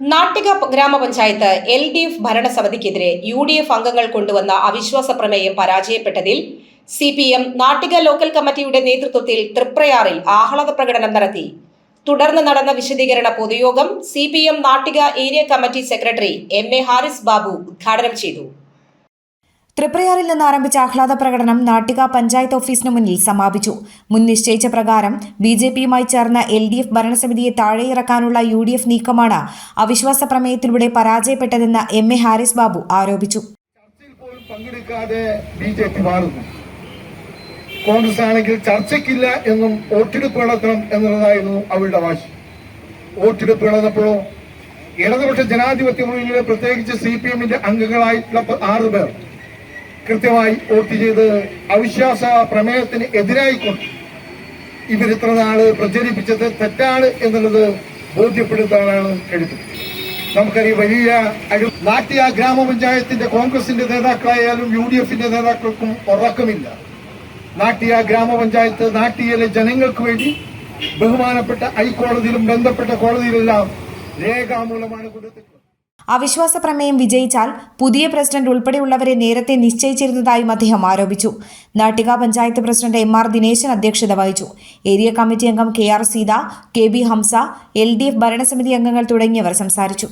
നാട്ടിക ഗ്രാമപഞ്ചായത്ത് L D F ഭരണസമിതിക്കെതിരെ U D F അംഗങ്ങൾ കൊണ്ടുവന്ന അവിശ്വാസ പ്രമേയം പരാജയപ്പെട്ടതിൽ C P M Nattika local കമ്മിറ്റിയുടെ നേതൃത്വത്തിൽ തൃപ്രയാറിൽ ആഹ്ലാദ പ്രകടനം നടത്തി. തുടർന്ന് നടന്ന വിശദീകരണ പൊതുയോഗം C P M Nattika area committee secretary M A Haris Babu ഉദ്ഘാടനം ചെയ്തു. തൃപ്രയാറിൽ നിന്ന് ആരംഭിച്ച ആഹ്ലാദ പ്രകടനം നാട്ടിക പഞ്ചായത്ത് ഓഫീസിന് മുന്നിൽ സമാപിച്ചു. മുൻ നിശ്ചയിച്ച പ്രകാരം ബി ജെ പിയുമായി ചേർന്ന എൽ ഡി എഫ് ഭരണസമിതിയെ താഴെയിറക്കാനുള്ള യു ഡി എഫ് നീക്കമാണ് അവിശ്വാസ പ്രമേയത്തിലൂടെ പരാജയപ്പെട്ടതെന്ന് എം എ ഹാരിസ് ബാബു ആരോപിച്ചു. കോൺഗ്രസ് ആണെങ്കിൽ ചർച്ചയ്ക്കില്ല എന്നും വോട്ടെടുപ്പ് നടത്തണം എന്നുള്ളതായിരുന്നു അവരുടെ വാശി. വോട്ടെടുപ്പ് നടന്നപ്പോഴോ ഇടതുപക്ഷ ജനാധിപത്യ മുന്നണിയിലെ പ്രത്യേകിച്ച് സി പി എമ്മിന്റെ അംഗങ്ങളായിട്ടുള്ള ആറുപേർ ആറ് പേർ കൃത്യമായി വോട്ട് ചെയ്ത് അവിശ്വാസ പ്രമേയത്തിന് എതിരായിക്കൊണ്ട് ഇവരിത്ര നാൾ പ്രചരിപ്പിച്ചത് തെറ്റാണ് എന്നുള്ളത് ബോധ്യപ്പെടുത്താനാണ് എടുത്തത് നമുക്കറിയാം വലിയ അഴു നാട്ടിയ ഗ്രാമപഞ്ചായത്തിന്റെ കോൺഗ്രസിന്റെ നേതാക്കളായാലും യു ഡി എഫിന്റെ നേതാക്കൾക്കും ഉറക്കമില്ല. നാട്ടിയ ഗ്രാമപഞ്ചായത്ത് നാട്ടിയിലെ ജനങ്ങൾക്ക് വേണ്ടി ബഹുമാനപ്പെട്ട ഹൈക്കോടതിയിലും ബന്ധപ്പെട്ട കോടതിയിലെല്ലാം രേഖാമൂലമാണ് കൊടുത്തിട്ടുള്ളത്. അവിശ്വാസ പ്രമേയം വിജയിച്ചാൽ പുതിയ പ്രസിഡന്റ് ഉൾപ്പെടെയുള്ളവരെ നേരത്തെ നിശ്ചയിച്ചിരുന്നതായും അദ്ദേഹം ആരോപിച്ചു. Nattika panchayat president M R Dineshan അധ്യക്ഷത വഹിച്ചു. ഏരിയ കമ്മിറ്റി അംഗം K R Seetha K B Hamsa L D F ഭരണസമിതി അംഗങ്ങൾ തുടങ്ങിയവർ സംസാരിച്ചു.